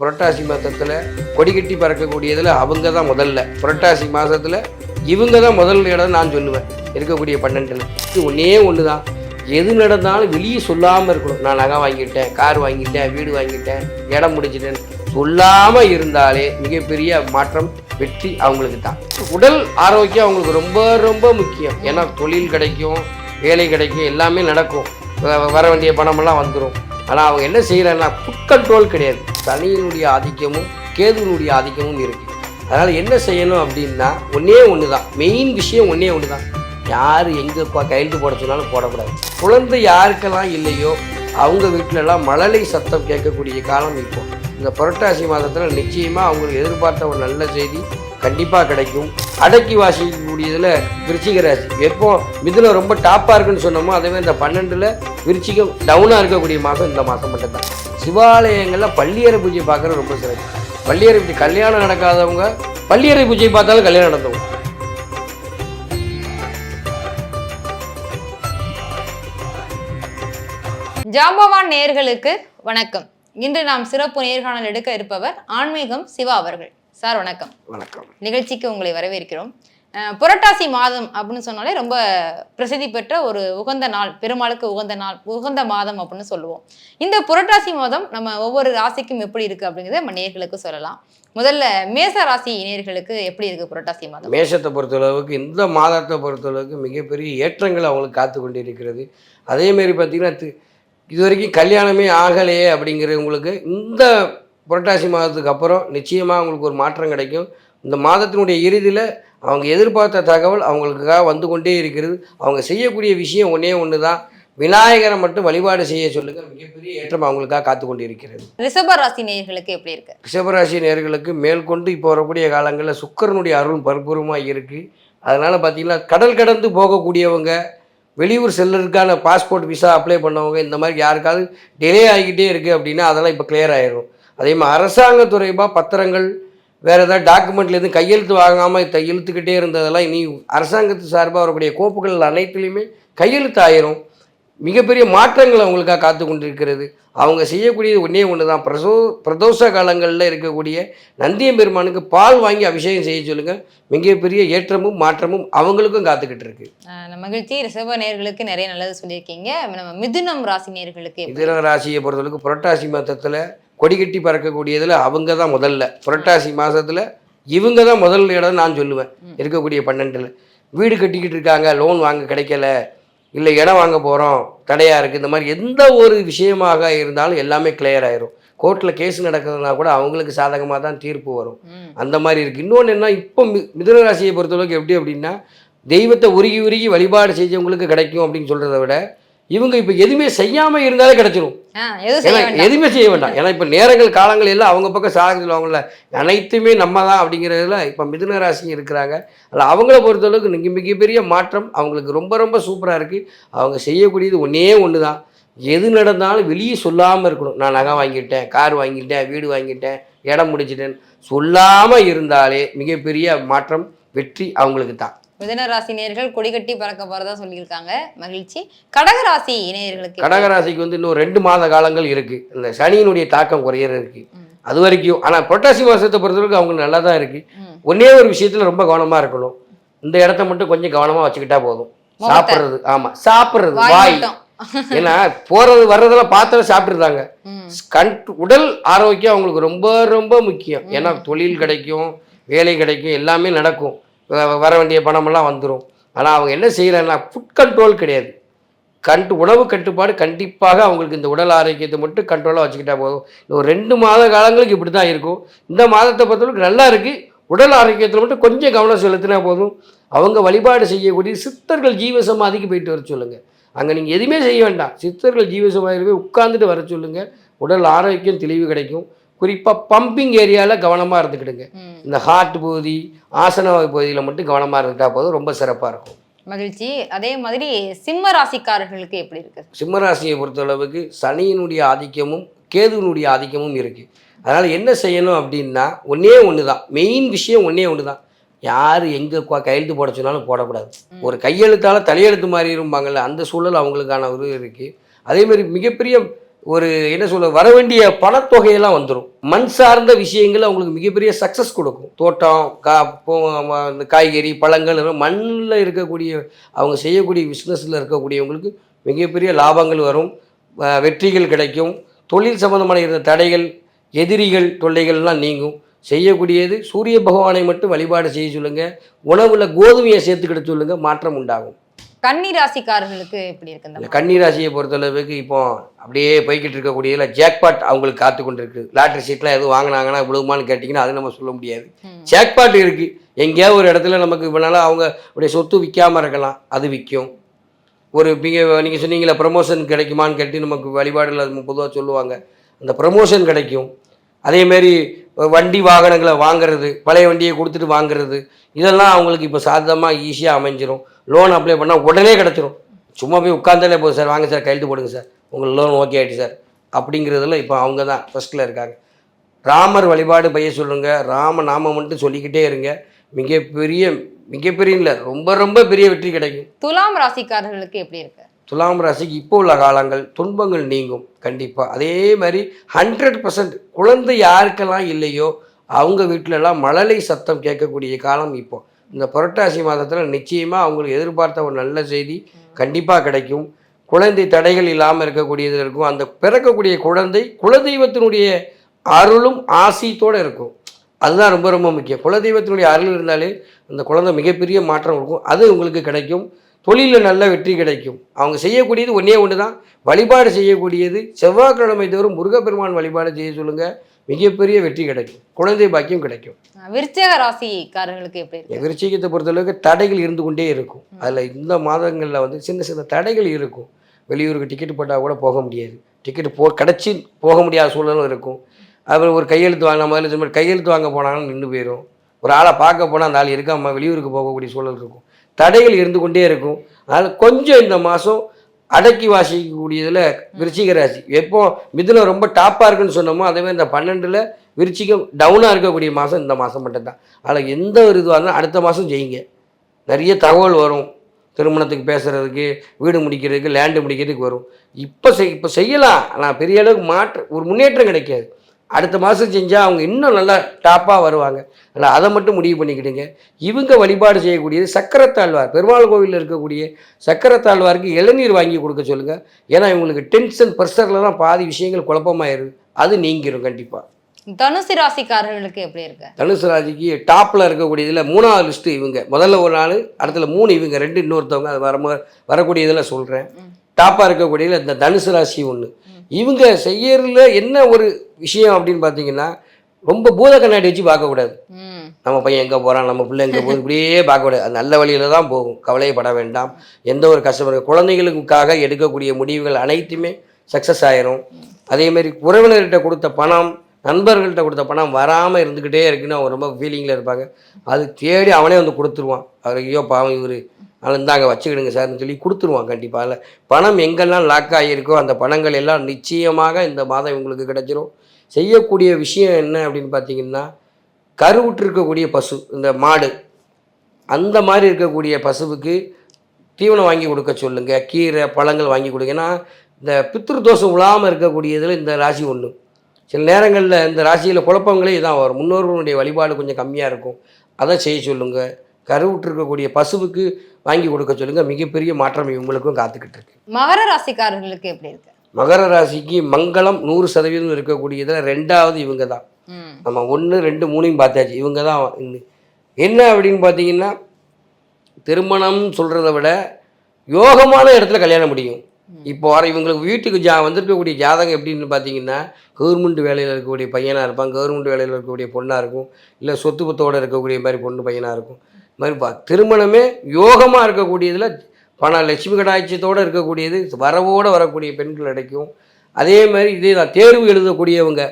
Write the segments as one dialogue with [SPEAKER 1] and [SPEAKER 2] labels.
[SPEAKER 1] புரட்டாசி மாதத்தில் கொடி கட்டி பறக்கக்கூடியதில் அவங்க தான் முதல்ல. புரட்டாசி மாதத்தில் இவங்க தான் முதல் இடம் நான் சொல்லுவேன். இருக்கக்கூடிய பன்னெண்டில். இது ஒன்றே ஒன்று தான் எது நடந்தாலும் வெளியே சொல்லாமல் இருக்கணும். நான் நகை வாங்கிட்டேன் கார் வாங்கிட்டேன் வீடு வாங்கிட்டேன் இடம் முடிச்சிட்டேன் சொல்லாமல் இருந்தாலே மிகப்பெரிய மாற்றம் வெற்றி அவங்களுக்கு தான் உடல் ஆரோக்கியம் அவங்களுக்கு ரொம்ப ரொம்ப முக்கியம். ஏன்னா தொழில் கிடைக்கும் வேலை கிடைக்கும் எல்லாமே நடக்கும். வர வேண்டிய பணமெல்லாம் வந்துடும் ஆனால் அவங்க என்ன செய்கிறாங்கன்னா ஃபுட் கண்ட்ரோல் கிடையாது. சனியினுடைய ஆதிக்கமும் கேதுனுடைய ஆதிக்கமும் இருக்குது அதனால் என்ன செய்யணும் அப்படின்னா ஒன்றே ஒன்று தான் மெயின் விஷயம் ஒன்றே ஒன்று தான் யார் எங்கே கையெழுத்து போட சொன்னாலும் போடக்கூடாது. குழந்தை யாருக்கெல்லாம் இல்லையோ அவங்க வீட்டிலலாம் மழலை சத்தம் கேட்கக்கூடிய காலம் இருக்கும் இந்த புரட்டாசி மாதத்தில் நிச்சயமாக அவங்களுக்கு எதிர்பார்த்த ஒரு நல்ல செய்தி கண்டிப்பாக கிடைக்கும். அடக்கி வாசிக்கக்கூடியதில் விருச்சிக ராசி. எப்போ மிதுனம் ரொம்ப டாப்பாக இருக்குன்னு சொன்னோமோ அதே இந்த பன்னெண்டில் விருச்சிகம் டவுனாக இருக்கக்கூடிய மாதம் இந்த மாதம் மட்டும்தான். சிவாலயங்களில் பள்ளியறை பூஜை பார்க்குறது ரொம்ப சிறப்பு. பள்ளியறை பூஜை கல்யாணம் நடக்காதவங்க பள்ளியறை பூஜை பார்த்தாலும் கல்யாணம் நடந்தவங்க
[SPEAKER 2] ஜாம்பவான் நேர்களுக்கு வணக்கம். இன்று நாம் சிறப்பு நேர்காணல் எடுக்க இருப்பவர் ஆன்மீகம் சிவா அவர்கள். சார் வணக்கம்.
[SPEAKER 1] வணக்கம்.
[SPEAKER 2] நிகழ்ச்சிக்கு உங்களை வரவேற்கிறோம். புரட்டாசி மாதம் அப்படின்னு சொன்னாலே ரொம்ப பிரசித்தி பெற்ற ஒரு உகந்த நாள் பெருமாளுக்கு உகந்த நாள் உகந்த மாதம் அப்படின்னு சொல்லுவோம். இந்த புரட்டாசி மாதம் நம்ம ஒவ்வொரு ராசிக்கும் எப்படி இருக்கு அப்படிங்கிறத நம்ம நேர்களுக்கு சொல்லலாம். முதல்ல மேச ராசி நேர்களுக்கு எப்படி இருக்கு புரட்டாசி மாதம்?
[SPEAKER 1] மேஷத்தை பொறுத்தளவுக்கு இந்த மாதத்தை பொறுத்தளவுக்கு மிகப்பெரிய ஏற்றங்கள் அவங்களுக்கு காத்து கொண்டிருக்கிறது. அதேமாரி பார்த்தீங்கன்னா இது வரைக்கும் கல்யாணமே ஆகலையே அப்படிங்கிறவங்களுக்கு இந்த புரட்டாசி மாதத்துக்கு அப்புறம் நிச்சயமாக அவங்களுக்கு ஒரு மாற்றம் கிடைக்கும். இந்த மாதத்தினுடைய இறுதியில் அவங்க எதிர்பார்த்த தகவல் அவங்களுக்காக வந்து கொண்டே இருக்கிறது. அவங்க செய்யக்கூடிய விஷயம் ஒன்றே ஒன்று தான் விநாயகரை மட்டும் வழிபாடு செய்ய சொல்லுங்க. மிகப்பெரிய ஏற்றம் அவங்களுக்காக காத்து கொண்டு இருக்கிறது.
[SPEAKER 2] ரிஷப ராசி நேர்களுக்கு எப்படி இருக்கு?
[SPEAKER 1] ரிஷபராசி நேர்களுக்கு மேற்கொண்டு இப்போ வரக்கூடிய காலங்களில் சுக்கிரனுடைய அருள் பரிபூர்வமாக இருக்குது அதனால் பார்த்தீங்கன்னா கடல் கடந்து போகக்கூடியவங்க வெளியூர் செல்லறதுக்கான பாஸ்போர்ட் விசா அப்ளை பண்ணவங்க இந்த மாதிரி யாருக்காவது டிலே ஆகிக்கிட்டே இருக்குது அப்படின்னா அதெல்லாம் இப்போ clear ஆயிரும். அதே மாதிரி அரசாங்க துறையமாக பத்திரங்கள் வேறு ஏதாவது டாக்குமெண்ட்லேருந்து கையெழுத்து வாங்காமல் த இழுத்துக்கிட்டே இருந்ததெல்லாம் இனி அரசாங்கத்து சார்பாக வரக்கூடிய கோப்புகள் அனைத்துலேயுமே கையெழுத்து ஆயிரும். மிகப்பெரிய மாற்றங்கள் அவங்களுக்காக காத்து கொண்டிருக்கிறது அவங்க செய்யக்கூடியது ஒன்றே ஒன்று தான் பிரசோ பிரதோஷ காலங்களில் இருக்கக்கூடிய நந்தியம் பெருமானுக்கு பால் வாங்கி அபிஷேகம் செய்ய சொல்லுங்கள் மிகப்பெரிய ஏற்றமும் மாற்றமும் அவங்களுக்கும் காத்துக்கிட்டு இருக்கு
[SPEAKER 2] மகிழ்ச்சி. ரிஷப நேர்களுக்கு நிறைய நல்லது சொல்லியிருக்கீங்க. நம்ம மிதுனம் ராசி நேர்களுக்கு
[SPEAKER 1] மிதுன ராசியை பொறுத்தளவுக்கு புரட்டாசி மாதத்தில் கொடி கட்டி பறக்கக்கூடியதில் அவங்க தான் முதல்ல. புரட்டாசி மாதத்தில் இவங்க தான் முதல் இடம் நான் சொல்லுவேன். இருக்கக்கூடிய பன்னெண்டில். வீடு கட்டிக்கிட்டு இருக்காங்க லோன் வாங்க கிடைக்கல இல்லை இடம் வாங்க போகிறோம் தடையாக இருக்குது இந்த மாதிரி எந்த ஒரு விஷயமாக இருந்தாலும் எல்லாமே clear ஆயிரும். கோர்ட்டில் கேஸ் நடக்குதுன்னா கூட அவங்களுக்கு சாதகமாக தான் தீர்ப்பு வரும். அந்த மாதிரி இருக்குது இன்னொன்று என்ன இப்போ மி மிதுன ராசியை பொறுத்தளவுக்கு எப்படி அப்படின்னா தெய்வத்தை உருகி உருகி வழிபாடு செஞ்சவங்களுக்கு கிடைக்கும் அப்படின்னு சொல்கிறத விட இவங்க இப்போ எதுவுமே செய்யாமல் இருந்தாலே கிடைச்சிரும்.
[SPEAKER 2] எதுவும் செய்ய வேண்டாம்.
[SPEAKER 1] ஏன்னா இப்போ நேரங்கள் காலங்கள் எல்லாம் அவங்க பக்கம் சாதகம் சொல்லுவாங்கல்ல அனைத்துமே நம்ம தான் அப்படிங்கிறதுல இப்போ மிதுன ராசி இருக்கிறாங்க. அதில் அவங்கள பொறுத்தளவுக்கு மிக மிகப்பெரிய மாற்றம் அவங்களுக்கு ரொம்ப ரொம்ப சூப்பராக இருக்குது அவங்க செய்யக்கூடியது ஒன்றே ஒன்று தான் எது நடந்தாலும் வெளியே சொல்லாமல் இருக்கணும். நான் நகை வாங்கிட்டேன் கார் வாங்கிட்டேன் வீடு வாங்கிட்டேன் இடம் முடிச்சிட்டேன் சொல்லாமல் இருந்தாலே மிகப்பெரிய மாற்றம் வெற்றி அவங்களுக்கு தான்
[SPEAKER 2] மிதுன ராசி நேர்கள் கொடி கட்டி பறக்க போறதா சொல்லியிருக்காங்க மகிழ்ச்சி கடக ராசி நேயர்களுக்கு எப்படி?
[SPEAKER 1] கடகராசிக்கு வந்து இன்னும் ரெண்டு மாத காலங்கள் இருக்குது இந்த சனியினுடைய தாக்கம் குறையிறதுக்கு
[SPEAKER 2] ம்.
[SPEAKER 1] அது வரைக்கும் ஆனால் புரட்டாசி மாதத்தை பொறுத்தவரைக்கும் அவங்களுக்கு நல்லா தான் இருக்குது
[SPEAKER 2] ம்.
[SPEAKER 1] ஒன்றே ஒரு விஷயத்தில் ரொம்ப கவனமாக இருக்கணும் இந்த இடத்த மட்டும் கொஞ்சம் கவனமாக வச்சுக்கிட்டா போதும். சாப்பிட்றது ஆமாம் சாப்பிட்றது
[SPEAKER 2] வாய்.
[SPEAKER 1] ஏன்னா போகிறது வர்றதெல்லாம் பார்த்து சாப்பிட்ருந்தாங்க
[SPEAKER 2] ம்.
[SPEAKER 1] கண் உடல் ஆரோக்கியம் அவங்களுக்கு ரொம்ப ரொம்ப முக்கியம் ஏன்னா தொழில் கிடைக்கும் வேலை கிடைக்கும் எல்லாமே நடக்கும் வர வேண்டிய பணமெல்லாம் வந்துடும் ஆனால் அவங்க என்ன செய்கிறாங்கன்னா ஃபுட் கண்ட்ரோல் கிடையாது. கண்டு உணவு கட்டுப்பாடு கண்டிப்பாக அவங்களுக்கு இந்த உடல் ஆரோக்கியத்தை மட்டும் கண்ட்ரோலாக வச்சுக்கிட்டா போதும். இன்னும் ஒரு ரெண்டு மாத காலங்களுக்கு இப்படி தான் இருக்கும். இந்த மாதத்தை பொறுத்தவரைக்கும் நல்லா இருக்குது உடல் ஆரோக்கியத்தில் மட்டும் கொஞ்சம் கவனம் செலுத்தினா போதும். அவங்க வழிபாடு செய்யக்கூடிய சித்தர்கள் ஜீவசமாதிக்கு போயிட்டு வர சொல்லுங்கள் அங்கே நீங்கள் எதுவுமே செய்ய வேண்டாம். சித்தர்கள் ஜீவசமாதிக்கு போய் உட்காந்துட்டு வர சொல்லுங்கள் உடல் ஆரோக்கியம் தெளிவு கிடைக்கும். குறிப்பாக பம்பிங் ஏரியாவில் கவனமாக இருந்துக்கிடுங்க. இந்த ஹார்ட் பகுதி ஆசன பகுதியில் மட்டும் கவனமாக இருந்துட்டா போதும் ரொம்ப சிறப்பாக இருக்கும்.
[SPEAKER 2] மகிழ்ச்சி. அதே மாதிரி சிம்ம ராசிக்காரர்களுக்கு எப்படி இருக்கு?
[SPEAKER 1] சிம்மராசியை பொறுத்தளவுக்கு சனியினுடைய ஆதிக்கமும் கேதுவினுடைய ஆதிக்கமும் இருக்குது அதனால் என்ன செய்யணும் அப்படின்னா ஒன்றே ஒன்று தான் மெயின் விஷயம் ஒன்றே ஒன்று தான் யார் எங்கே கையெழுத்து போட சொன்னாலும் போடக்கூடாது. ஒரு கையெழுத்தால் தலையெழுத்து மாதிரி இருப்பாங்கல்ல அந்த சூழல் அவங்களுக்கான ஒரு இருக்குது அதேமாதிரி மிகப்பெரிய ஒரு என்ன சொல்ல வர வேண்டிய பணத்தொகையெல்லாம் வந்துடும் மண் சார்ந்த விஷயங்கள் அவங்களுக்கு மிகப்பெரிய சக்ஸஸ் கொடுக்கும். தோட்டம் கா இந்த காய்கறி பழங்கள் மண்ணில் இருக்கக்கூடிய அவங்க செய்யக்கூடிய பிஸ்னஸில் இருக்கக்கூடியவங்களுக்கு மிகப்பெரிய லாபங்கள் வரும். வெற்றிகள் கிடைக்கும். தொழில் சம்பந்தமான இருந்த தடைகள் எதிரிகள் தொல்லைகள்லாம் நீங்கும். செய்யக்கூடியது சூரிய பகவானை மட்டும் வழிபாடு செய்ய சொல்லுங்கள் உணவில் கோதுமையை சேர்த்துக்கிட சொல்லுங்கள் மாற்றம் உண்டாகும்.
[SPEAKER 2] கன்னி ராசிக்காரர்களுக்கு எப்படி இருக்கு இந்த
[SPEAKER 1] கன்னிராசியை பொறுத்தளவுக்கு இப்போ அப்படியே போய்கிட்டு இருக்கக்கூடியதுல ஜாக்பாட் அவங்களுக்கு காத்து கொண்டு இருக்கு லாட்ரி சீட்லாம் எதுவும் வாங்கினாங்கன்னா விழுகுமான்னு கேட்டிங்கன்னா அது நம்ம சொல்ல முடியாது. ஜாக்பாட் இருக்கு. எங்கேயாவது ஒரு இடத்துல நமக்கு இப்போனால அவங்க அப்படியே சொத்து விற்காம இருக்கலாம். அது விற்கும் ஒரு நீங்கள் நீங்கள் சொன்னீங்களே ப்ரமோஷன் கிடைக்குமான்னு கேட்டு நமக்கு வழிபாடுல அது பொதுவாக சொல்லுவாங்க. அந்த ப்ரமோஷன் கிடைக்கும். அதேமாரி வண்டி வாகனங்களை வாங்குறது பழைய வண்டியை கொடுத்துட்டு வாங்குறது இதெல்லாம் அவங்களுக்கு இப்போ சாதகமாக ஈஸியாக அமைஞ்சிரும். லோன் அப்ளை பண்ணால் உடனே கிடச்சிரும். சும்மா போய் உட்காந்தாலே போதும் சார் வாங்க சார் கையெழுத்து போடுங்க சார். உங்களுக்கு லோன் ஓகே ஆகிடுச்சு சார். அப்படிங்கிறதுல இப்போ அவங்க தான் ஃபஸ்ட்டில் இருக்காங்க. ராமர் வழிபாடு பைய சொல்லுங்க. ராம நாமம் மட்டும் சொல்லிக்கிட்டே இருங்க. மிகப்பெரிய மிகப்பெரிய இல்லை ரொம்ப ரொம்ப பெரிய வெற்றி கிடைக்கும்.
[SPEAKER 2] துலாம் ராசிக்காரர்களுக்கு எப்படி இருக்கு?
[SPEAKER 1] துலாம் ராசிக்கு இப்போ உள்ள காலங்கள் துன்பங்கள் நீங்கும். கண்டிப்பாக அதே மாதிரி ஹண்ட்ரட் பர்சன்ட் குழந்தை யாருக்கெல்லாம் இல்லையோ அவங்க வீட்டிலலாம் மழலை சத்தம் கேட்கக்கூடிய காலம் இப்போ. இந்த புரட்டாசி மாதத்தில் நிச்சயமாக அவங்களுக்கு எதிர்பார்த்த ஒரு நல்ல செய்தி கண்டிப்பாக கிடைக்கும். குழந்தை தடைகள் இல்லாமல் இருக்கக்கூடியது இருக்கும். அந்த பிறக்கக்கூடிய குழந்தை குலதெய்வத்தினுடைய அருளும் ஆசியத்தோடு இருக்கும். அதுதான் ரொம்ப ரொம்ப முக்கியம். குலதெய்வத்தினுடைய அருள் இருந்தாலே அந்த குழந்தை மிகப்பெரிய மாற்றம் இருக்கும் அது உங்களுக்கு கிடைக்கும். தொழிலில் நல்ல வெற்றி கிடைக்கும். அவங்க செய்யக்கூடியது ஒன்றே ஒன்று தான் வழிபாடு செய்யக்கூடியது செவ்வாய்க்கிழமை தோறும் முருகப்பெருமான் வழிபாடு செய்ய சொல்லுங்கள் மிகப்பெரிய வெற்றி கிடைக்கும். குழந்தை பாக்கியம் கிடைக்கும்.
[SPEAKER 2] விருச்சிக ராசிக்காரர்களுக்கு எப்படி
[SPEAKER 1] விருச்சிகத்தை பொறுத்தளவுக்கு தடைகள் இருந்து கொண்டே இருக்கும். அதில் இந்த மாதங்களில் வந்து சின்ன சின்ன தடைகள் இருக்கும். வெளியூருக்கு டிக்கெட் போட்டால் கூட போக முடியாது. டிக்கெட் போ கிடச்சி போக முடியாத சூழலும் இருக்கும். அப்புறம் ஒரு கையெழுத்து வாங்க முதல்ல சொன்ன மாதிரி கையெழுத்து வாங்க போனாங்கன்னு நின்று போயிடும் ஒரு ஆளை பார்க்க போனால் அந்த ஆள் இருக்காம வெளியூருக்கு போகக்கூடிய சூழல் இருக்கும். தடைகள் இருந்து கொண்டே இருக்கும். அதனால் கொஞ்சம் இந்த மாதம் அடக்கி வாசிக்கக்கூடியதில் விருச்சிக ராசி. எப்போ மிதுனம் ரொம்ப டாப்பாக இருக்குன்னு சொன்னோமோ அதே மாதிரி இந்த பன்னெண்டில் விருச்சிகம் டவுனாக இருக்கக்கூடிய மாதம் இந்த மாதம் மட்டும்தான். அதில் எந்த ஒரு இதுவாக இருந்தாலும் அடுத்த மாதம் செய்யுங்க நிறைய தகவல் வரும். திருமணத்துக்கு பேசுகிறதுக்கு வீடு முடிக்கிறதுக்கு லேண்டு முடிக்கிறதுக்கு வரும். இப்போ செய் இப்போ செய்யலாம். ஆனால் பெரிய அளவுக்கு மாற்ற ஒரு முன்னேற்றம் கிடைக்காது. அடுத்த மாதம் செஞ்சால் அவங்க இன்னும் நல்லா டாப்பாக வருவாங்க. அதனால் அதை மட்டும் முடிவு பண்ணிக்கிடுங்க. இவங்க வழிபாடு செய்யக்கூடியது சக்கரத்தாழ்வார். பெருமாள் கோவிலில் இருக்கக்கூடிய சக்கரத்தாழ்வாருக்கு இளநீர் வாங்கி கொடுக்க சொல்லுங்கள் ஏன்னா இவங்களுக்கு டென்ஷன் ப்ரெஷரில் தான் பாதி விஷயங்கள் குழப்பமாயிருது. அது நீங்கிரும் கண்டிப்பாக
[SPEAKER 2] தனுசு ராசிக்காரர்களுக்கு எப்படி இருக்கு?
[SPEAKER 1] தனுசு ராசிக்கு டாப்பில் இருக்கக்கூடியதில் மூணாவது லிஸ்ட்டு இவங்க. முதல்ல ஒரு நாள் அடுத்துல மூணு இவங்க ரெண்டு இன்னொருத்தவங்க. அது வர வரக்கூடிய இதில் சொல்கிறேன் டாப்பாக இருக்கக்கூடியதில் இந்த தனுசு ராசி ஒன்று இவங்க செய்யறதுல என்ன ஒரு விஷயம் அப்படின்னு பார்த்தீங்கன்னா ரொம்ப பூத கண்ணாடி வச்சு பார்க்கக்கூடாது. நம்ம பையன் எங்கே போகிறான் நம்ம பிள்ளை எங்கே போகுது இப்படியே பார்க்கக்கூடாது. அது நல்ல வழியில் தான் போகும். கவலையப்பட வேண்டாம். எந்த ஒரு கஷ்டப்பட குழந்தைகளுக்காக எடுக்கக்கூடிய முடிவுகள் அனைத்துமே சக்ஸஸ் ஆயிரும். அதே மாதிரி உறவினர்கிட்ட கொடுத்த பணம் நண்பர்கள்ட்ட கொடுத்த பணம் வராமல் இருந்துக்கிட்டே இருக்குன்னு அவங்க ரொம்ப ஃபீலிங்கில் இருப்பாங்க. அது தேடி அவனே வந்து கொடுத்துருவான். அவர் ஐயோ பாவம் இவர். அதனால் இந்தாங்க வச்சுக்கிடுங்க சார்னு சொல்லி கொடுத்துருவான் கண்டிப்பாக அதில் பணம் எங்கெல்லாம் லாக் ஆகியிருக்கோ அந்த பணங்கள் எல்லாம் நிச்சயமாக இந்த மாதம் இவங்களுக்கு கிடைச்சிரும். செய்யக்கூடிய விஷயம் என்ன அப்படின்னு பார்த்தீங்கன்னா கருவுற்றிருக்கக்கூடிய பசு இந்த மாடு. அந்த மாதிரி இருக்கக்கூடிய பசுவுக்கு தீவனம் வாங்கி கொடுக்க சொல்லுங்கள் கீரை பழங்கள் வாங்கி கொடுங்க. ஏன்னா இந்த பித்ரு தோஷம் விழாமல் இருக்கக்கூடியதில் இந்த ராசி ஒன்று. சில நேரங்களில் இந்த ராசியில் குழப்பங்களே இதான் வரும். முன்னோர்களுடைய வழிபாடு கொஞ்சம் கம்மியாக இருக்கும். அதை செய்ய சொல்லுங்கள் கருவுற்றிருக்கக்கூடிய பசுவுக்கு வாங்கி கொடுக்க சொல்லுங்க. மிகப்பெரிய மாற்றம் இவங்களுக்கும் காத்துக்கிட்டு இருக்கு.
[SPEAKER 2] மகர ராசிக்காரர்களுக்கு எப்படி இருக்கு?
[SPEAKER 1] மகர ராசிக்கு மங்களம் நூறு சதவீதம் இருக்கக்கூடியதில் ரெண்டாவது இவங்க தான். நம்ம ஒன்று ரெண்டு மூணையும் பார்த்தாச்சு. இவங்க தான். என்ன அப்படின்னு பார்த்தீங்கன்னா திருமணம் சொல்கிறத விட யோகமான இடத்துல கல்யாணம் முடியும். இப்போ வர இவங்களுக்கு வீட்டுக்கு ஜா வந்திருக்கக்கூடிய ஜாதகம் எப்படின்னு பார்த்தீங்கன்னா கவர்மெண்ட் வேலையில் இருக்கக்கூடிய பையனாக இருப்பான். கவர்மெண்ட் வேலையில் இருக்கக்கூடிய பொண்ணாக இருக்கும். இல்லை சொத்து பத்தோடு இருக்கக்கூடிய மாதிரி பொண்ணு பையனாக இருக்கும். மாதிரி பா திருமணமே யோகமாக இருக்கக்கூடியதில் பண லட்சுமி கடாட்சியத்தோடு இருக்கக்கூடியது வரவோடு வரக்கூடிய பெண்கள் கிடைக்கும் அதே மாதிரி இதே தான் தேர்வு எழுதக்கூடியவங்க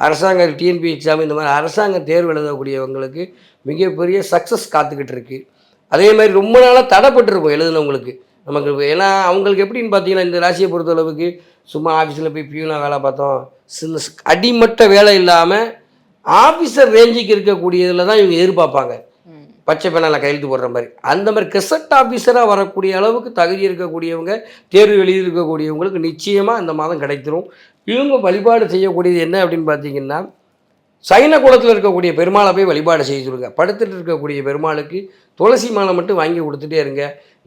[SPEAKER 1] அரசாங்க டிஎன்பி எக்ஸாம் இந்த மாதிரி அரசாங்க தேர்வு எழுதக்கூடியவங்களுக்கு மிகப்பெரிய சக்ஸஸ் காத்துக்கிட்டு இருக்குது அதே மாதிரி ரொம்ப நாளாக தடைப்பட்டிருக்கும் எழுதுனவங்களுக்கு. நமக்கு ஏன்னா அவங்களுக்கு எப்படின்னு பார்த்தீங்கன்னா இந்த ராசியை பொறுத்தளவுக்கு சும்மா ஆஃபீஸில் போய் பியூனாக வேலை பார்த்தோம். சின்ன அடிமட்ட வேலை இல்லாமல் ஆஃபீஸர் ரேஞ்சுக்கு இருக்கக்கூடியதில் தான் இவங்க எதிர்பார்ப்பாங்க. பச்சை பேனால கையெழுத்து போடுற மாதிரி. அந்த மாதிரி கெசட் ஆஃபீஸராக வரக்கூடிய அளவுக்கு தகுதி இருக்கக்கூடியவங்க தேர்வு எழுதியிருக்கக்கூடியவங்களுக்கு நிச்சயமாக இந்த மாதம் கிடைத்திரும். இவங்க வழிபாடு செய்யக்கூடியது என்ன அப்படின்னு பார்த்தீங்கன்னா சைன குளத்தில் இருக்கக்கூடிய பெருமாளை போய் வழிபாடு செய்ய சொல்லுங்க படுத்துட்டு இருக்கக்கூடிய பெருமாளுக்கு துளசி மாலை மட்டும் வாங்கி கொடுத்துட்டே இருங்க.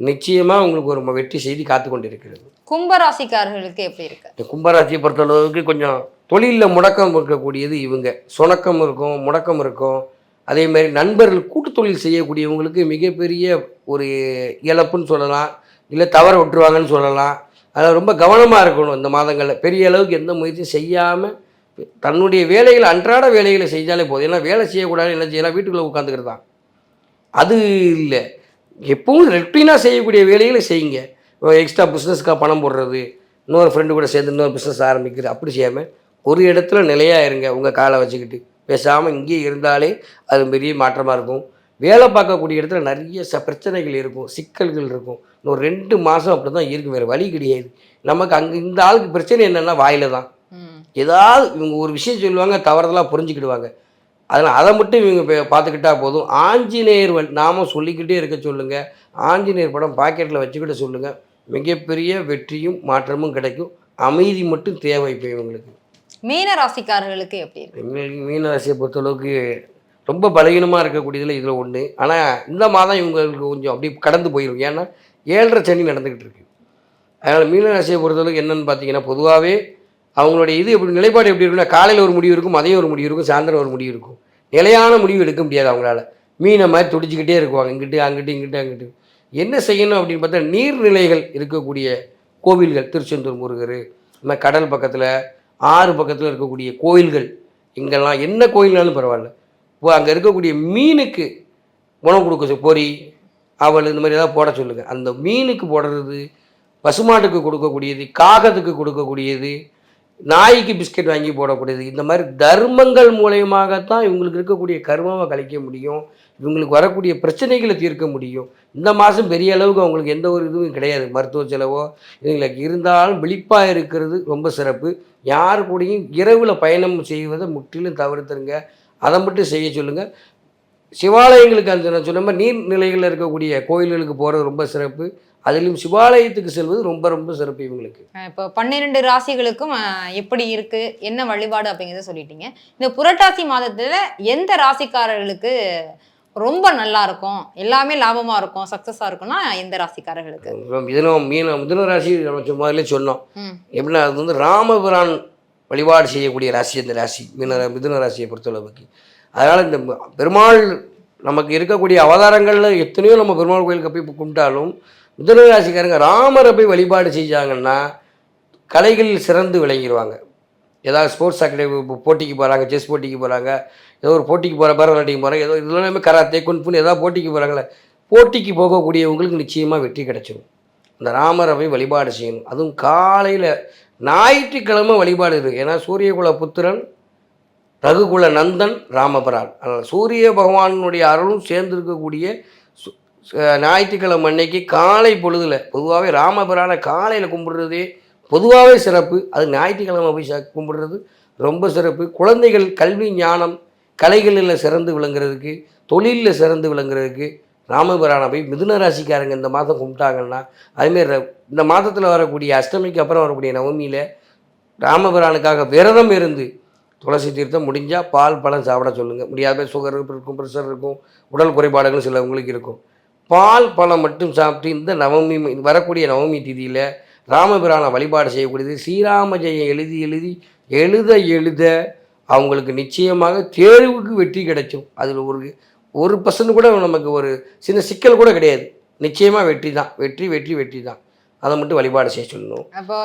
[SPEAKER 1] நிச்சயமாக உங்களுக்கு ஒரு வெற்றி செய்தி காத்து கொண்டு இருக்கிறது
[SPEAKER 2] கும்பராசிக்காரர்களுக்கு எப்படி இருக்கு?
[SPEAKER 1] கும்பராசியை பொறுத்தளவுக்கு கொஞ்சம் தொழிலில் முடக்கம் இருக்கக்கூடியது இவங்க. சுணக்கம் இருக்கும் முடக்கம் இருக்கும். அதே மாதிரி நண்பர்கள் கூட்டு தொழில் செய்யக்கூடியவங்களுக்கு மிகப்பெரிய ஒரு இழப்புன்னு சொல்லலாம். இல்லை தவற விட்டுருவாங்கன்னு சொல்லலாம். அதில் ரொம்ப கவனமாக இருக்கணும் இந்த மாதங்களில். பெரிய அளவுக்கு எந்த முயற்சியும் செய்யாமல் தன்னுடைய வேலைகளை அன்றாட வேலைகளை செஞ்சாலே போதும். ஏன்னா வேலை செய்யக்கூடாது என்ன செய்யலாம்? வீட்டுக்குள்ளே உட்காந்துக்கிறது தான். அது இல்லை. எப்பவும் ரெட்டினாக செய்யக்கூடிய வேலைகளை செய்யுங்க. எக்ஸ்ட்ரா பிஸ்னஸ்க்காக பணம் போடுறது இன்னொரு ஃப்ரெண்டு கூட சேர்ந்து இன்னொரு பிஸ்னஸ் ஆரம்பிக்கிறது அப்படி செய்யாமல் ஒரு இடத்துல நிலையாக இருங்க. உங்கள் காலை வச்சுக்கிட்டு. பேசாமல் இங்கேயே இருந்தாலே அது பெரிய மாற்றமாக இருக்கும். வேலை பார்க்கக்கூடிய இடத்துல நிறைய ச பிரச்சனைகள் இருக்கும் சிக்கல்கள் இருக்கும். இன்னொரு ரெண்டு மாதம் அப்படி தான் இருக்கும் வேறு வழி கிடையாது. நமக்கு அங்கே இந்த ஆளுக்கு பிரச்சனை என்னென்னா வாயில தான். ஏதாவது இவங்க ஒரு விஷயம் சொல்லுவாங்க தவறுதலாக புரிஞ்சுக்கிடுவாங்க. அதனால் அதை மட்டும் இவங்க பார்த்துக்கிட்டா போதும். ஆஞ்சநேயர் வ- நாம சொல்லிக்கிட்டே இருக்க சொல்லுங்கள் ஆஞ்சநேயர் படம் பாக்கெட்டில் வச்சுக்கிட்டு சொல்லுங்கள் மிகப்பெரிய வெற்றியும் மாற்றமும் கிடைக்கும். அமைதி மட்டும் தேவை இப்போ இவங்களுக்கு.
[SPEAKER 2] மீன ராசிக்காரர்களுக்கு எப்படி இருக்கு?
[SPEAKER 1] மீன மீனராசியை பொறுத்தளவுக்கு ரொம்ப பலகீனமாக இருக்கக்கூடியதில் இதில் ஒன்று ஆனால் இந்த மாதம் இவங்களுக்கு கொஞ்சம் அப்படி கடந்து போயிடும் ஏன்னா ஏழரை சனி நடந்துக்கிட்டு இருக்கு. அதனால் மீனராசியை பொறுத்தளவுக்கு என்னென்னு பார்த்தீங்கன்னா பொதுவாகவே அவங்களுடைய இது எப்படி நிலைப்பாடு எப்படி இருக்குன்னா காலையில் ஒரு முடிவு இருக்கும் மதியம் ஒரு முடிவு இருக்கும் சாயந்தரம் ஒரு முடிவு இருக்கும். நிலையான முடிவு எடுக்க முடியாது அவங்களால. மீனை மாதிரி துடிச்சிக்கிட்டே இருக்குவாங்க. இங்கிட்டு அங்கிட்டு இங்கிட்டு அங்கிட்டு. என்ன செய்யணும் அப்படின்னு பார்த்தா நீர்நிலைகள் இருக்கக்கூடிய கோவில்கள் திருச்செந்தூர் முருகர் இந்த கடல் பக்கத்தில் ஆறு பக்கத்தில் இருக்கக்கூடிய கோயில்கள் இங்கெல்லாம் என்ன கோயில்னாலும் பரவாயில்ல. இப்போ அங்கே இருக்கக்கூடிய மீனுக்கு உணவு கொடுக்க பொறி அவள் இந்த மாதிரி ஏதாவது போட சொல்லுங்கள் அந்த மீனுக்கு போடுறது பசுமாட்டுக்கு கொடுக்கக்கூடியது காகத்துக்கு கொடுக்கக்கூடியது நாய்க்கு பிஸ்கட் வாங்கி போடக்கூடியது இந்த மாதிரி தர்மங்கள் மூலயமாகத்தான் இவங்களுக்கு இருக்கக்கூடிய கர்மாவை கழிக்க முடியும். இவங்களுக்கு வரக்கூடிய பிரச்சனைகளை தீர்க்க முடியும். இந்த மாதம் பெரிய அளவுக்கு அவங்களுக்கு எந்த ஒரு இதுவும் கிடையாது. மருத்துவ செலவோ இவங்களுக்கு இருந்தாலும் விழிப்பாக இருக்கிறது ரொம்ப சிறப்பு. யார் கூடயும் இரவில் பயணம் செய்வதை முற்றிலும் தவிர்த்துருங்க. அதை மட்டும் செய்ய சொல்லுங்கள் சிவாலயங்களுக்கு அந்த நான் சொன்ன மாதிரி நீர்நிலைகளில் இருக்கக்கூடிய கோயில்களுக்கு போகிறது ரொம்ப சிறப்பு. அதிலும் சிவாலயத்துக்கு செல்வது ரொம்ப ரொம்ப சிறப்பு இவங்களுக்கு.
[SPEAKER 2] இப்போ பன்னிரெண்டு ராசிகளுக்கும் எப்படி இருக்கு? என்ன வழிபாடு அப்படிங்கிறத சொல்லிட்டீங்க. இந்த புரட்டாசி மாதத்துல எந்த ராசிக்காரர்களுக்கு ரொம்ப நல்லா இருக்கும் எல்லாமே லாபமா இருக்கும் சக்சஸா இருக்கும்னா எந்த ராசிக்காரர்களுக்கு
[SPEAKER 1] மிதனம் மீன மிதுன ராசி நம்ம முதல்ல சொன்னோம் எப்படின்னா அது வந்து ராமபிரான் வழிபாடு செய்யக்கூடிய ராசி அந்த ராசி மீன மிதுன ராசியை பொறுத்தளவுக்கு அதனால் இந்த பெருமாள் நமக்கு இருக்கக்கூடிய அவதாரங்களில் எத்தனையோ நம்ம பெருமாள் கோயிலுக்கு போய் கும்பிட்டாலும் மிதுன ராசிக்காரங்க ராமரை போய் வழிபாடு செஞ்சாங்கன்னா கலைகளில் சிறந்து விளங்கிடுவாங்க ஏதாவது ஸ்போர்ட்ஸ் அகாடமி போட்டிக்கு போகிறாங்க செஸ் போட்டிக்கு போகிறாங்க ஏதோ ஒரு போட்டிக்கு போகிற பரதநாட்டியம் போகிறாங்க ஏதோ இதெல்லாமே கராத்தே குன்புன்னு ஏதாவது போட்டிக்கு போகிறாங்களே போட்டிக்கு போகக்கூடியவங்களுக்கு நிச்சயமாக வெற்றி கிடைச்சிடும் அந்த ராமரை போய் வழிபாடு செய்யணும். அதுவும் காலையில் ஞாயிற்றுக்கிழமை வழிபாடு இருக்குது ஏன்னா சூரியகுல புத்திரன் ரகுகுல நந்தன் ராமபிரான். அதனால் சூரிய பகவானுடைய அருளும் சேர்ந்திருக்கக்கூடிய சு- ஞாயிற்றுக்கிழமை அன்னைக்கு காலை பொழுதில் பொதுவாகவே ராமபிரானை காலையில் கும்பிடுறதே பொதுவாகவே சிறப்பு. அது ஞாயிற்றுக்கிழமை போய் கும்பிடுறது ரொம்ப சிறப்பு. குழந்தைகள் கல்வி ஞானம் கலைகளில் சிறந்து விளங்குறதுக்கு தொழிலில் சிறந்து விளங்குறதுக்கு ராமபிரானை போய் மிதுன ராசிக்காரங்க இந்த மாதம் கும்பிட்டாங்கன்னா அதுமாரி இந்த மாதத்தில் வரக்கூடிய அஷ்டமிக்கு அப்புறம் வரக்கூடிய நவமியில் ராமபிரானுக்காக விரதம் இருந்து துளசி தீர்த்தம் முடிஞ்சால் பால் பழம் சாப்பிட சொல்லுங்கள் முடியாத சுகர் இருக்கும் ப்ரெஷர் இருக்கும் உடல் குறைபாடுகள் சிலவங்களுக்கு இருக்கும். பால் பழம் மட்டும் சாப்பிட்டு இந்த நவமி வரக்கூடிய நவமி திதியில் ராமபிரானை வழிபாடு செய்யக்கூடியது. ஸ்ரீராம ஜெயம் எழுதி எழுதி எழுத எழுத அவங்களுக்கு நிச்சயமாக தேர்வுக்கு வெற்றி கிடைக்கும். அதில் ஒரு ஒரு பர்சன்ட் கூட நமக்கு ஒரு சின்ன சிக்கல் கூட கிடையாது. நிச்சயமாக வெற்றி தான். வெற்றி வெற்றி வெற்றி தான். அதை மட்டும் வழிபாடு செய்ய சொல்லணும்.
[SPEAKER 2] அப்போ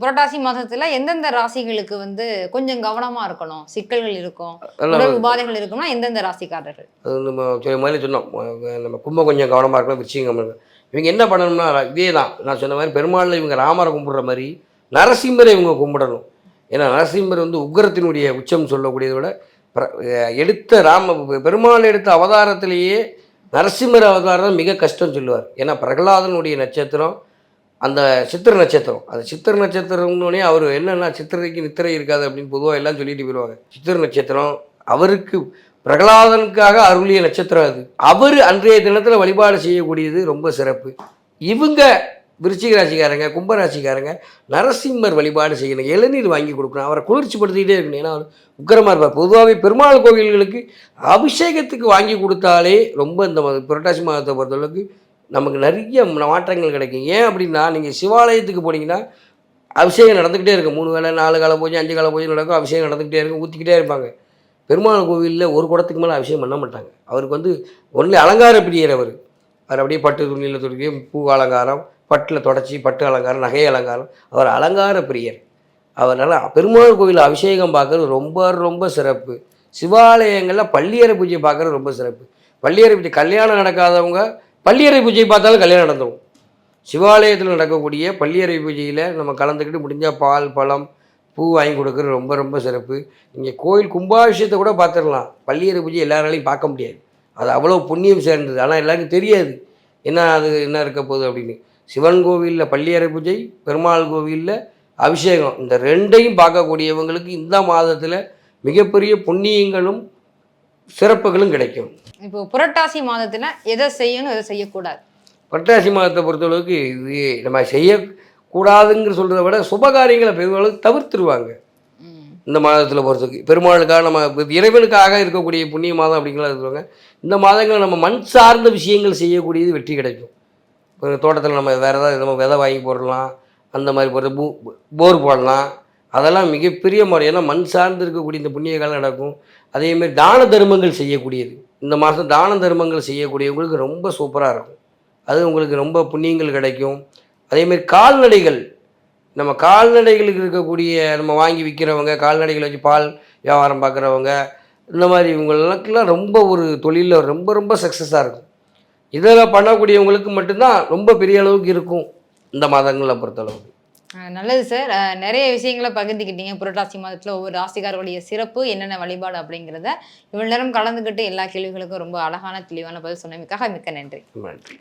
[SPEAKER 2] புரட்டாசி மாதத்துல எந்தெந்த ராசிகளுக்கு வந்து கொஞ்சம் கவனமா இருக்கணும்? சிக்கல்கள் இருக்கும். உபாதைகள் இருக்கும்னா எந்தெந்த ராசிக்காரர்கள்?
[SPEAKER 1] அது நம்ம முதல்ல சொன்னோம். நம்ம கும்பம் கொஞ்சம் கவனமாக இருக்கணும். விருச்சிகம் இவங்க என்ன பண்ணணும்னா இதே தான் நான் சொன்ன மாதிரி பெருமாளில் இவங்க ராமரை கும்பிடுற மாதிரி நரசிம்மரை இவங்க கும்பிடணும். ஏன்னா நரசிம்மர் வந்து உக்கிரத்தினுடைய உச்சம் சொல்லக்கூடியதை விட பிர- எடுத்த ராம பெருமாள் எடுத்த அவதாரத்திலேயே நரசிம்மர் அவதாரம் மிக கஷ்டம் சொல்லுவார். ஏன்னா பிரகலாதனுடைய நட்சத்திரம் அந்த சித்திர நட்சத்திரம். அந்த சித்திர நட்சத்திரம்னோடனே அவர் என்னென்னா சித்திரைக்கு நித்திரை இருக்காது அப்படின்னு பொதுவாக எல்லாம் சொல்லிட்டு போயிடுவாங்க. சித்திர நட்சத்திரம் அவருக்கு பிரகலாதனுக்காக அருளிய நட்சத்திரம் அது. அவர் அன்றைய தினத்தில் வழிபாடு செய்யக்கூடியது ரொம்ப சிறப்பு. இவங்க விருச்சிக ராசிக்காரங்க கும்பராசிக்காரங்க நரசிம்மர் வழிபாடு செய்யணும். இளநீர் வாங்கி கொடுக்கணும். அவரை குளிர்ச்சிப்படுத்திக்கிட்டே இருக்கணும். ஏன்னா அவர் இருப்பார். பொதுவாகவே பெருமாள் கோவில்களுக்கு அபிஷேகத்துக்கு வாங்கி கொடுத்தாலே ரொம்ப இந்த புரட்டாசி மாதத்தை பொறுத்தளவுக்கு நமக்கு நிறைய மாற்றங்கள் கிடைக்கும். ஏன் அப்படின்னா நீங்கள் சிவாலயத்துக்கு போனீங்கன்னா அபிஷேகம் நடந்துக்கிட்டே இருக்கும். மூணு வேலை நாலு கால பூஜை அஞ்சு கால பூஜை நடக்கும். அபிஷேகம் நடந்துக்கிட்டே இருக்கும். ஊற்றிக்கிட்டே இருப்பாங்க. பெருமாள் கோவிலில் ஒரு குடத்துக்கு மேலே அபிஷேகம் பண்ண மாட்டாங்க. அவருக்கு வந்து ஒன்லி அலங்கார பிரியர் அவர். அவர் அப்படியே பட்டு துணியில் துருக்கி பூ அலங்காரம் பட்டில் தொடச்சி பட்டு அலங்காரம் நகை அலங்காரம். அவர் அலங்கார பிரியர். அவரால் பெருமாள் கோவில் அபிஷேகம் பார்க்கறது ரொம்ப ரொம்ப சிறப்பு. சிவாலயங்களில் பள்ளியறை பூஜை பார்க்குறது ரொம்ப சிறப்பு. பள்ளியறை பூஜை கல்யாணம் நடக்காதவங்க பள்ளியறை பூஜை பார்த்தாலும் கல்யாணம் நடந்துடும் சிவாலயத்தில் நடக்கக்கூடிய பள்ளியறை பூஜையில் நம்ம கலந்துக்கிட்டு முடிஞ்சால் பால் பழம் பூ வாங்கி கொடுக்குறது ரொம்ப ரொம்ப சிறப்பு. நீங்கள் கோயில் கும்பாபிஷேகத்தை கூட பார்த்துடலாம். பள்ளியறை பூஜை எல்லாராலையும் பார்க்க முடியாது. அது அவ்வளோ புண்ணியம் சேர்ந்தது. ஆனால் எல்லாருக்கும் தெரியாது. என்ன அது என்ன இருக்க போகுது அப்படின்னு. சிவன் கோவிலில் பள்ளியறை பூஜை பெருமாள் கோவிலில் அபிஷேகம். இந்த ரெண்டையும் பார்க்கக்கூடியவங்களுக்கு இந்த மாதத்தில் மிகப்பெரிய புண்ணியங்களும் சிறப்புகளும் கிடைக்கும்.
[SPEAKER 2] இப்போ புரட்டாசி மாதத்துல எதை செய்யணும் எதை செய்யக்கூடாது?
[SPEAKER 1] புரட்டாசி மாதத்தை பொறுத்தளவுக்கு இது நம்ம செய்யக்கூடாதுங்கிற சொல்கிறத விட சுபகாரியங்களை பெருமளவு தவிர்த்துருவாங்க. இந்த மாதத்தில் பொறுத்தவரைக்கும் பெருமாளுக்காக நம்ம இறைவனுக்காக இருக்கக்கூடிய புண்ணிய மாதம் அப்படிங்கிறத சொல்லுவாங்க. இந்த மாதங்களில் நம்ம மண் சார்ந்த விஷயங்கள் செய்யக்கூடியது வெற்றி கிடைக்கும். தோட்டத்தில் நம்ம வேறு ஏதாவது நம்ம விதை வாங்கி போடலாம் அந்த மாதிரி போடுறது பூ போர் போடலாம். அதெல்லாம் மிகப்பெரிய முறை. ஏன்னா மண் சார்ந்து இருக்கக்கூடிய இந்த புண்ணிய காலம் நடக்கும். அதேமாதிரி தான தர்மங்கள் செய்யக்கூடியது. இந்த மாதம் தான தர்மங்கள் செய்யக்கூடியவங்களுக்கு ரொம்ப சூப்பராக இருக்கும். அது உங்களுக்கு ரொம்ப புண்ணியங்கள் கிடைக்கும். அதேமாதிரி கால்நடைகள். நம்ம கால்நடைகளுக்கு இருக்கக்கூடிய நம்ம வாங்கி விற்கிறவங்க கால்நடைகளை வச்சு பால் வியாபாரம் பார்க்குறவங்க இந்த மாதிரி இவங்களுக்கெல்லாம் ரொம்ப ஒரு தொழிலில் ரொம்ப ரொம்ப சக்ஸஸாக இருக்கும். இதில் பண்ணக்கூடியவங்களுக்கு மட்டும்தான் ரொம்ப பெரிய அளவுக்கு இருக்கும் இந்த மாதங்களை பொறுத்தளவுக்கு
[SPEAKER 2] நல்லது சார். நிறைய விஷயங்களை பகிர்ந்துக்கிட்டீங்க. புரட்டாசி மாதத்துல ஒவ்வொரு ராசிக்காரர்களுடைய சிறப்பு என்னென்ன வழிபாடு அப்படிங்கிறத. இவ்வளவு நேரம் கலந்துக்கிட்டு எல்லா கேள்விகளுக்கும் ரொம்ப அழகான தெளிவான பதில் சொன்னமைக்காக மிக்க நன்றி.
[SPEAKER 1] நன்றி.